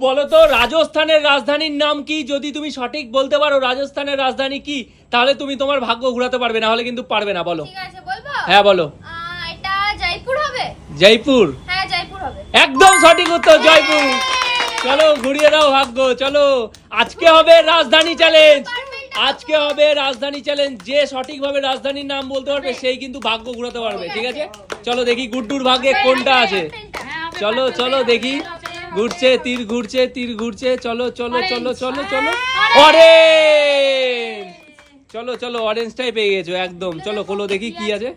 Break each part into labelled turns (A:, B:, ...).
A: বলো তো রাজস্থানের রাজধানীর নাম কি? যদি তুমি সঠিক বলতে পারো রাজস্থানের রাজধানী কি? তাহলে তুমি তোমার ভাগ্য ঘোরাতে পারবে না হলে কিন্তু পারবে না বলো।
B: ঠিক আছে বলব?
A: হ্যাঁ বলো।
B: আহ, এটা জয়পুর হবে?
A: জয়পুর।
B: হ্যাঁ জয়পুর হবে।
A: একদম সঠিক উত্তর জয়পুর। চলো ঘুরিয়ে দাও ভাগ্য চলো। আজকে হবে রাজধানী চ্যালেঞ্জ আজকে হবে রাজধানী চ্যালেঞ্জ যে সঠিকভাবে রাজধানীর নাম বলতে পারবে সেই কিন্তু ভাগ্য ঘুরাতে পারবে ঠিক আছে চলো দেখি গুড্ডুর ভাগ্যে কোনটা আছে চলো চলো দেখি। ঘুরছে তীর ঘুরছে তীর ঘুরছে। চলো চলো চলো চলো চলো। অরেঞ্জ চলো চলো অরেঞ্জটাই পেয়ে গেছো একদম। চলো খোলো দেখি কি আছে।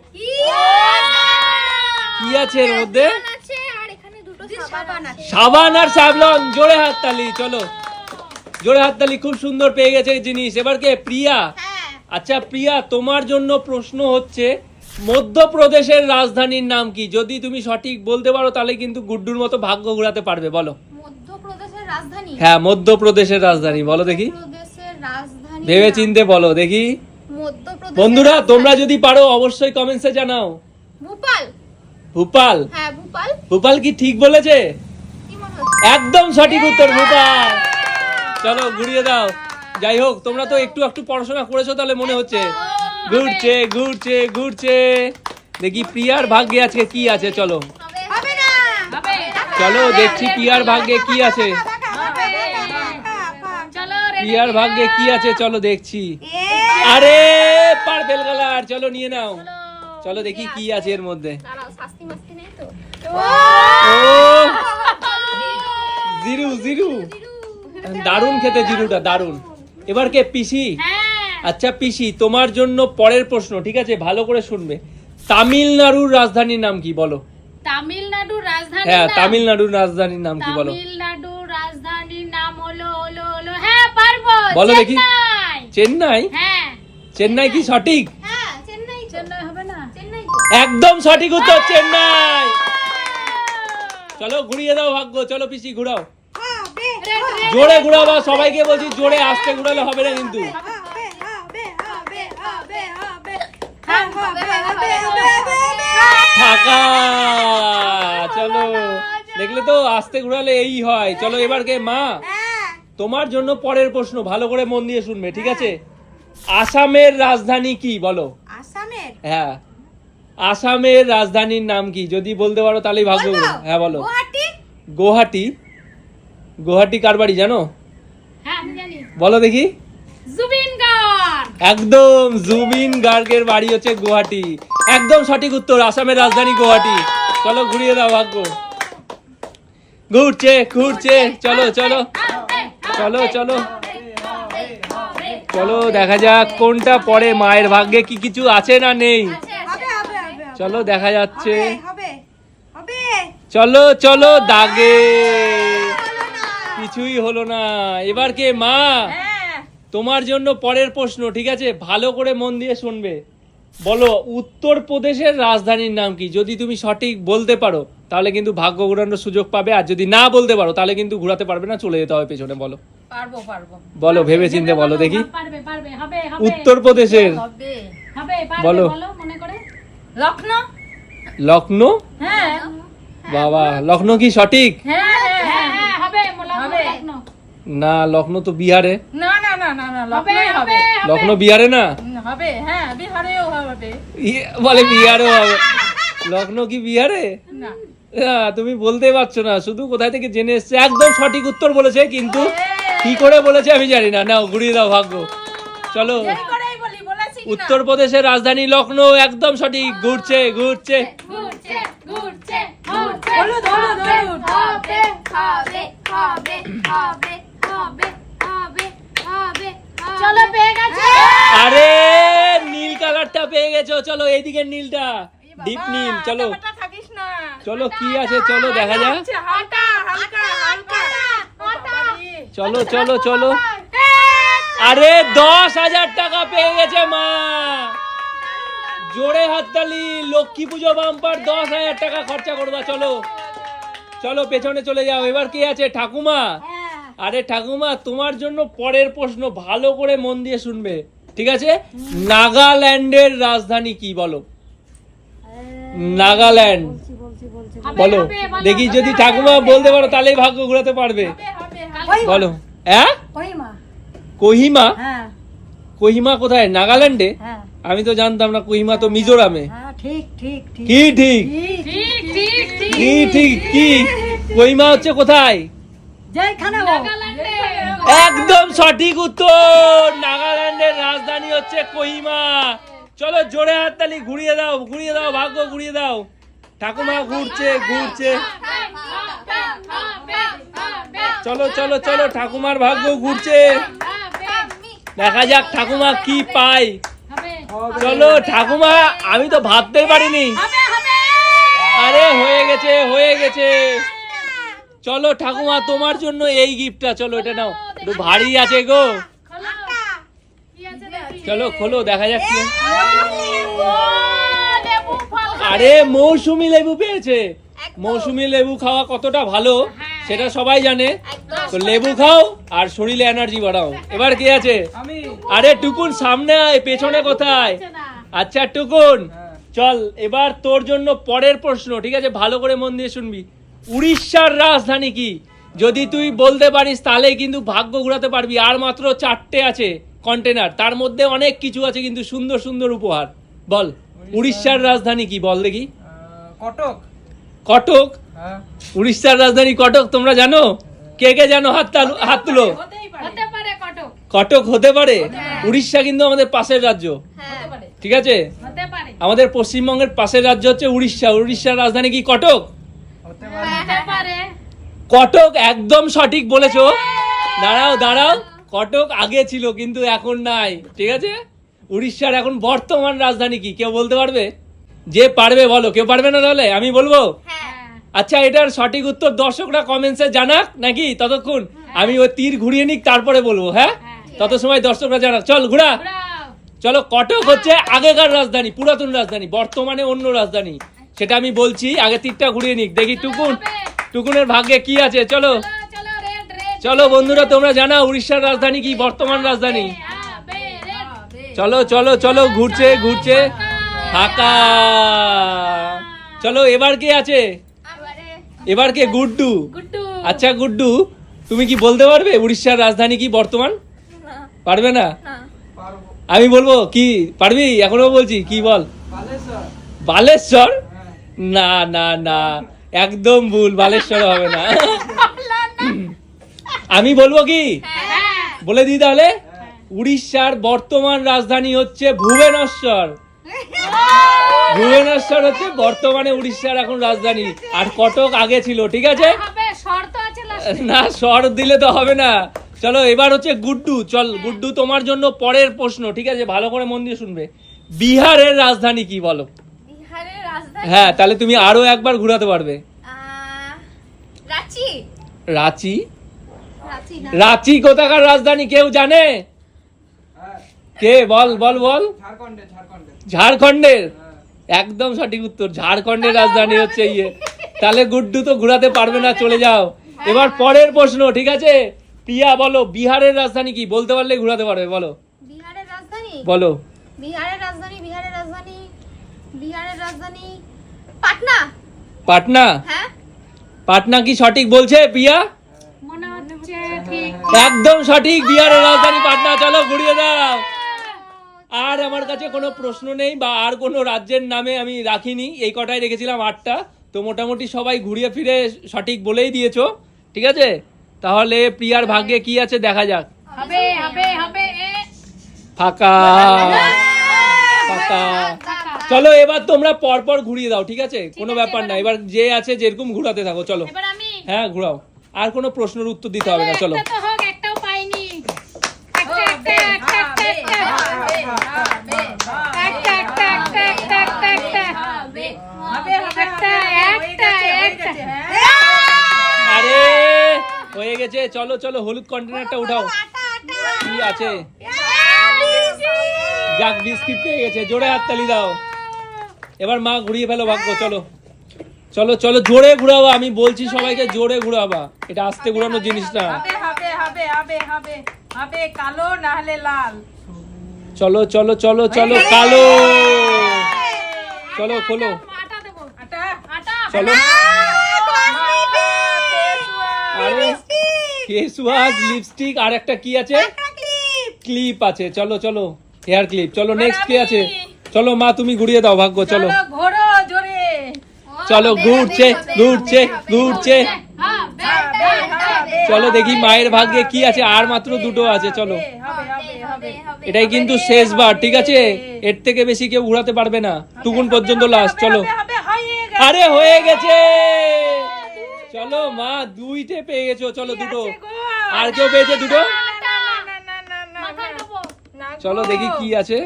A: কি আছে এর মধ্যে?
B: আছে আর এখানে দুটো সাবান
A: আর স্যাভলন জোরে হাততালি চলো। জোরে হাততালি খুব সুন্দর পেয়ে গেছে এই জিনিস। এবার কে প্রিয়া?
B: হ্যাঁ।
A: আচ্ছা প্রিয়া তোমার জন্য প্রশ্ন হচ্ছে মধ্যপ্রদেশের রাজধানীর নাম কি? যদি তুমি সঠিক বলতে পারো তাহলে কিন্তু গুড্ডুর মতো ভাগ্য ঘোরাতে পারবে বলো।
B: মধ্যপ্রদেশের রাজধানী?
A: হ্যাঁ মধ্যপ্রদেশের রাজধানী বলো দেখি। ভেবে চিনতে বলো দেখি। বন্ধুরা তোমরা যদি পারো অবশ্যই কমেন্টসে জানাও।
B: ভোপাল।
A: ভূপাল?
B: হ্যাঁ ভোপাল।
A: ভূপাল কি ঠিক বলেছে? একদম সঠিক উত্তর ভূপাল। চলো ঘুরিয়ে দাও। যাই হোক তোমরা তো একটু একটু পড়াশোনা করেছ তাহলে মনে হচ্ছে। ঘুরছে ঘুরছে ঘুরছে। দেখি প্রিয়ার ভাগ্যে আজকে কি আছে চলো। চলো দেখছি প্রিয়ার ভাগ্যে কি আছে। প্রিয়ার ভাগ্যে কি আছে চলো দেখছি। আরে পার্পেল কালার চলো নিয়ে নাও। চলো। দেখি কি আছে এর মধ্যে। জিরু জিরু। দারুণ খেতে জিরুটা দারুণ। এবার কে পিসি?
C: হ্যাঁ।
A: আচ্ছা পিসি তোমার জন্য পরের প্রশ্ন ঠিক আছে? ভালো করে শুনবে। তামিলনাড়ুর রাজধানীর নাম কি বলো?
C: তামিলনাড়ুর রাজধানী
A: হ্যাঁ তামিলনাড়ুর রাজধানীর নাম কি বলো?
C: তামিলনাড়ুর রাজধানীর নাম হলো হলো হলো হ্যাঁ পারব
A: বলো দেখি।
C: চেন্নাই।
A: চেন্নাই?
C: হ্যাঁ।
A: চেন্নাই কি সঠিক?
B: হ্যাঁ চেন্নাই
C: চেন্নাই হবে না।
B: চেন্নাই
A: একদম সঠিক উত্তর চেন্নাই। চলো ঘুরিয়ে দাও ভাগ্য। চলো পিসি ঘুরাও। জোরে ঘুরাবা সবাইকে বলছি জোরে আস্তে ঘুরালে হবে না কিন্তু। ফাঁকা। চলো। দেখলে তো আস্তে ঘুরালে এই হয়। চলো এবার কে মা। তোমার জন্য পরের প্রশ্ন ভালো করে মন দিয়ে শুনবে ঠিক আছে? আসামের রাজধানী কি বলো?
D: আসামের?
A: হ্যাঁ। আসামের রাজধানীর নাম কি? যদি বলতে পারো তাহলেই ভাগ্য হ্যাঁ বলো।
D: গুয়াহাটি।
A: গুয়াহাটি কার বাড়ি জানো?
C: হ্যাঁ আমি জানি।
A: বলো দেখি।
C: জুবিন
A: একদম জুবিন গার্গের বাড়ি হচ্ছে গুয়াহাটি। একদম সঠিক উত্তর আসামের রাজধানী গুয়াহাটি। চলো ঘুরিয়ে দাও ভাগ্য। ঘুরছে ঘুরছে চলো চলো। চলো চলো। চলো দেখা যাক কোনটা পরে মায়ের ভাগ্যে কি কিছু আছে না নেই। চলো দেখা যাচ্ছে। চলো চলো দাগে। কিছুই হলো না। এবার কে মা?
D: হ্যাঁ।
A: তোমার জন্য পরের প্রশ্ন ঠিক আছে? ভালো করে মন দিয়ে শুনবে। বলো উত্তর প্রদেশের রাজধানীর নাম কি? যদি তুমি সঠিক বলতে পারো তাহলে কিন্তু ভাগ্য ঘোরানোর সুযোগ পাবে। আর যদি না বলতে পারো তাহলে কিন্তু ঘোরাতে পারবে না চলে যেতে হবে পেছনে বলো।
D: পারব পারব।
A: বলো ভেবে চিনতে বলো দেখি।
C: পারবে পারবে হবে হবে।
A: উত্তর প্রদেশের
D: হবে
C: হবে
A: বলো।
C: বলো মনে করে।
D: লখনৌ
A: লখনৌ
D: হ্যাঁ।
A: বাবা লখনৌ কি সঠিক?
D: হ্যাঁ হ্যাঁ
C: হ্যাঁ হ্যাঁ হবে।
D: হবে।
C: লখনৌ।
A: না লখনৌ তো বিহারে।
D: না না না না না
C: হবে
D: লখনৌ
C: হবে
D: হবে।
A: লখনৌ বিহারে না?
D: হবে হ্যাঁ বিহারেও হবে।
A: ইয়ে, বলে বিহারও হবে। লখনৌ কি বিহারে?
D: না।
A: তুমি বলতেই পারছ না শুধু কোথায় থেকে জেনে এসছে? একদম সঠিক উত্তর বলেছে কিন্তু কি করে বলেছে আমি জানি না। নাও ঘুরিয়ে দাও ভাগ্য। চলো? উত্তরপ্রদেশের রাজধানী লখনৌ একদম সঠিক। ঘুরছে ঘুরছে।
C: ঘুরছে ঘুরছে ঘুরছে
D: হলুদ হলুদ হলুদ
B: হবে হবে হবে হবে হবে হবে হবে
C: চলো পেয়ে গেছে।
A: আরে নীল কালারটা পেয়ে গেছো চলো এইদিকে নীলটা। ডিপ নীল চলো। চলো কি আছে চলো দেখা যাক। চলো চলো চলো। আরে দশ হাজার টাকা পেয়ে গেছে মা। জোরে হাততালি লক্ষ্মী পুজো বাম্পার দশ হাজার টাকা খরচা করবা চলো। চলো পেছনে চলে যাও। এবার কি আছে ঠাকুমা? আরে ঠাকুমা তোমার জন্য পরের প্রশ্ন ভালো করে মন দিয়ে শুনবে। ঠিক আছে? নাগাল্যান্ডের রাজধানী কি বলো? নাগাল্যান্ড। বলো। দেখি যদি ঠাকুমা বলতে পারো তাহলেই ভাগ্য ঘোরাতে পারবে। বলো। হ্যাঁ
C: কহিমা।
A: কোহিমা?
C: হ্যাঁ।
A: কোথায়? নাগাল্যান্ডে?
C: হ্যাঁ।
A: আমি তো জানতাম না কোহিমা তো মিজোরামে।
C: হ্যাঁ ঠিক ঠিক ঠিক।
A: কি ঠিক?
C: ঠিক
B: ঠিক ঠিক।
A: কি ঠিক কি? কোহিমা হচ্ছে কোথায়? একদম সঠিক উত্তর। নাগাল্যান্ডের রাজধানী হচ্ছে কোহিমা। চলো জোরে হাততালি ঘুরিয়ে দাও ঘুরিয়ে দাও ভাগ্য ঘুরিয়ে দাও। ঠাকুমা ঘুরছে ঘুরছে। চলো চলো চলো ঠাকুমার ভাগ্য ঘুরছে। দেখা যাক ঠাকুমা কি পায়। চলো ঠাকুমা আমি তো ভাবতেই পারিনি। আরে হয়ে গেছে হয়ে গেছে। চলো ঠাকুমা তোমার জন্য এই গিফটটা চলো এটা নাও। একটু ভারী আছে গো। চলো খোলো দেখা যাক কি আরে মৌসুমি লেবু পেয়েছে। মৌসুমি লেবু খাওয়া কতটা ভালো সেটা সবাই জানে। তো লেবু খাও আর শরীরে এনার্জি বাড়াও। এবার কি আছে? আরে টুকুন সামনে আয় পেছনে কোথায়? আচ্ছা টুকুন চল এবার তোর জন্য পরের প্রশ্ন ঠিক আছে? ভালো করে মন দিয়ে শুনবি। উড়িষ্যার রাজধানী কি? যদি তুই বলতে পারিস তাহলে কিন্তু ভাগ্য ঘুরাতে পারবি। আর মাত্র চারটে আছে কন্টেনার তার মধ্যে অনেক কিছু আছে কিন্তু সুন্দর সুন্দর উপহার। বল উড়িষ্যার রাজধানী কি? বল দেখি।
D: কটক।
A: কটক?
D: হ্যাঁ।
A: উড়িষ্যার রাজধানী কটক তোমরা জানো? কে কে জানো? হাত তালু- হাত তুলো।
B: কটক।
A: কটক হতে পারে। উড়িষ্যা কিন্তু আমাদের পাশের রাজ্য।
B: হ্যাঁ।
A: ঠিক আছে? আমাদের পশ্চিমবঙ্গের পাশের রাজ্য হচ্ছে উড়িষ্যা। উড়িষ্যার রাজধানী কি কটক? কটক একদম সঠিক বলেছ। দাঁড়াও দাঁড়াও। কটক আগে ছিল কিন্তু এখন নাই ঠিক আছে? উড়িষ্যার এখন বর্তমান রাজধানী কি কেউ বলতে পারবে? যে পারবে বলো। কেউ পারবে না তাহলে? আমি বলব?
B: হ্যাঁ।
A: আচ্ছা এটার সঠিক উত্তর দর্শকরা কমেন্টসে জানাক নাকি? ততক্ষণ আমি ওই তীর ঘুরিয়ে নিক তারপরে বলব হ্যাঁ? তত সময় দর্শকরা জানাক। চল ঘুরা। চলো কটক হচ্ছে আগেকার রাজধানী পুরাতন রাজধানী বর্তমানে অন্য রাজধানী। সেটা আমি বলছি আগে তীরটা ঘুরিয়ে নিক। দেখি টুকুন টুকুনের ভাগ্যে কি আছে চলো।
B: চলো রেড রেড
A: চলো বন্ধুরা তোমরা জানা উড়িষ্যার রাজধানী কি বর্তমান রাজধানী? চলো চলো চলো ঘুরছে ঘুরছে। ফাঁকা। চলো এবার কে আছে? এবার। কে? গুড্ডু।
B: গুড্ডু।
A: আচ্ছা গুড্ডু তুমি কি বলতে পারবে উড়িষ্যার রাজধানী কি বর্তমান? পারবে না? আমি বলব কি পারবি? এখনও বলছি কি বল?
D: বালেশ্বর।
A: বালেশ্বর?
D: হ্যাঁ
A: না না না। একদম ভুল, বালেশ্বর হবে না। আমি বলব কি? বলে দিই তাহলে? উড়িষ্যার বর্তমান রাজধানী হচ্ছে ভুবনেশ্বর। ভুবনেশ্বর হচ্ছে বর্তমানে উড়িষ্যার এখন রাজধানী। আর কটক আগে ছিল, ঠিক আছে। না স্বর দিলে তো হবে না। চলো, এবার হচ্ছে গুড্ডু। চল, গুড্ডু তোমার জন্য পরের প্রশ্ন, ঠিক আছে? ভালো করে মন দিয়ে শুনবে। বিহারের রাজধানী কি বলো? হ্যাঁ তাহলে তুমি আরও একবার ঘুরাতে পারবে।
B: রাঁচি।
A: রাঁচি?
B: রাঁচি
A: কোথাকার রাজধানী কেউ জানে?
D: হ্যাঁ।
A: কে? বল বল বল।
D: ঝাড়খণ্ডে ঝাড়খণ্ডে।
A: ঝাড়খণ্ডের?
D: হ্যাঁ।
A: একদম সঠিক উত্তর ঝাড়খণ্ডের রাজধানী হচ্ছে ইয়ে। তাহলে গুড্ডু তো ঘুরাতে পারবে না চলে যাও। এবার পরের প্রশ্ন ঠিক আছে? প্রিয়া বলো বিহারের রাজধানী কি? বলতে পারলে ঘুরাতে পারবে বলো।
B: বিহারের রাজধানী?
A: বলো।
B: বিহারের রাজধানী বিহারের রাজধানী বিহারের রাজধানী পাটনা।
A: পাটনা?
B: হ্যাঁ।
A: পাটনা কি সঠিক বলছে প্রিয়া
C: মনে হচ্ছে ঠিক।
A: একদম সঠিক বিহারের রাজধানী পাটনা। চলো ঘুরিয়ে দাও। আর আমার কাছে কোনো প্রশ্ন নেই বা আর কোনো রাজ্যের নামে আমি রাখিনি। এই কটাই রেখেছিলাম আটটা। তো মোটামুটি সবাই ঘুরিয়ে ফিরে সঠিক বলেই দিয়েছ। ঠিক আছে? তাহলে প্রিয়ার ভাগ্যে কি আছে দেখা যাক। ফাঁকা। ফাঁকা। চলো এবার তোমরা পরপর ঘুরিয়ে দাও ঠিক আছে? কোনো ব্যাপার না এবার যে আছে যেরকম ঘুরাতে থাকো চলো। হ্যাঁ ঘুরাও। আর কোনো প্রশ্নের উত্তর দিতে হবে না চলো। আরে! হয়ে গেছে। চলো চলো হলুদ কন্টেনারটা উঠাও। কি আছে? যাক বিস্কিট পেয়ে গেছে। জোরে হাততালি দাও। এবার মা ঘুরিয়ে ফেলো ভাগ্য চলো। চলো চলো জোরে ঘুরাবো আমি বলছি সবাইকে জোরে ঘুরাবা। এটা আস্তে ঘুরানো জিনিস না।
D: হবে হবে হবে হবে হবে কালো না হলে লাল।
A: চলো চলো চলো চলো কালো। চলো খোলো। চলো। আরে ফেস ওয়াশ লিপস্টিক আর একটা কি আছে? ক্লিপ আছে। চলো চলো হেয়ার ক্লিপ চলো নেক্সট কি আছে? চলো মা তুমি ঘুরিয়ে দাও ভাগ্য চলো
D: চলো ঘোরো জোরে
A: চলো ঘুরছে ঘুরছে ঘুরছে চলো দেখি মায়ের ভাগ্যে কি আছে আর মাত্র দুটো আছে চলো
D: হবে হবে হবে
A: এটাই কিন্তু শেষবার ঠিক আছে এর থেকে বেশি কেউ ঘুরাতে পারবে না টুকুন পর্যন্ত লাস্ট চলো
D: হয়ে
A: আরে হয়ে গেছে চলো মা দুইটে পেয়ে গেছো চলো দুটো আর কেউ পেয়েছে দুটো। চলো দেখি কি আছে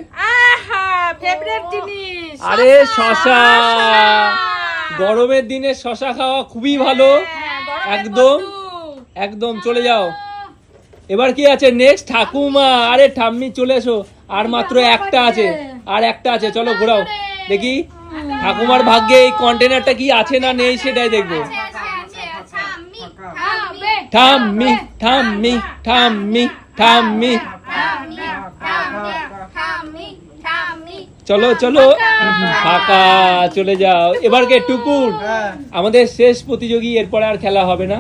D: ফেভারিট জিনিস
A: আরে শশা। গরমের দিনে শশা খাওয়া খুবই ভালো।
D: হ্যাঁ,
A: একদম একদম চলে যাও। এবার কি আছে? নেক্সট ঠাকুমা। আরে ঠাম্মি চলে এসো। আর মাত্র একটা আছে। আর একটা আছে। চলো ঘোরাও। দেখি। ঠাকুমার ভাগ্যে এই কন্টেনারটা কি আছে না নেই সেটাই দেখব। ঠাম্মি, ঠাম্মি, ঠাম্মি, ঠাম্মি। চলো চলো ফাঁকা চলে যাও এবার কে টুকুর আমাদের শেষ প্রতিযোগী এরপরে আর খেলা হবে না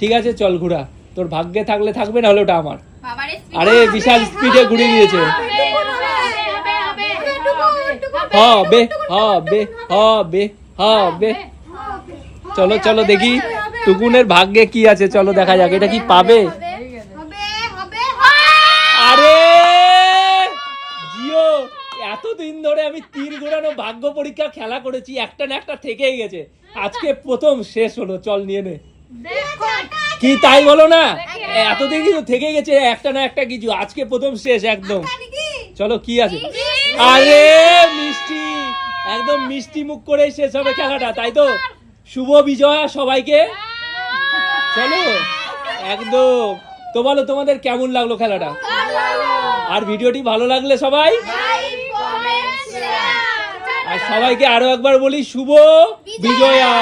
A: ঠিক আছে চল ঘুরা তোর ভাগ্যে থাকলে থাকবে না হলে ওটা আমার আরে বিশাল স্পিডে ঘুরে দিয়েছে
C: হবে হবে হবে
A: হবে হবে হবে হবে চলো চলো দেখি টুকুনের ভাগ্যে কি আছে চলো দেখা যাক এটা কি পাবে
B: হবে, হবে, হবে, হবে।
A: আরে জিও এতদিন ধরে আমি তীর ঘোরানো ভাগ্য পরীক্ষা খেলা করেছি একটা না একটা থেকেই গেছে। আজকে প্রথম শেষ হলো চল নিয়ে নে। কি তাই বলো না? এতদিন কিন্তু থেকে গেছে একটা না একটা কিছু আজকে প্রথম শেষ একদম। চলো কি আছে? আরে মিষ্টি। একদম মিষ্টি মুখ করে শেষ হবে খেলাটা তাই তো? শুভ বিজয়া সবাইকে। চলো একদম। তো বলো তোমাদের কেমন লাগল খেলাটা? আর ভিডিওটি ভালো লাগলে সবাই? সবাইকে আরও একবার বলি শুভ বিজয়া!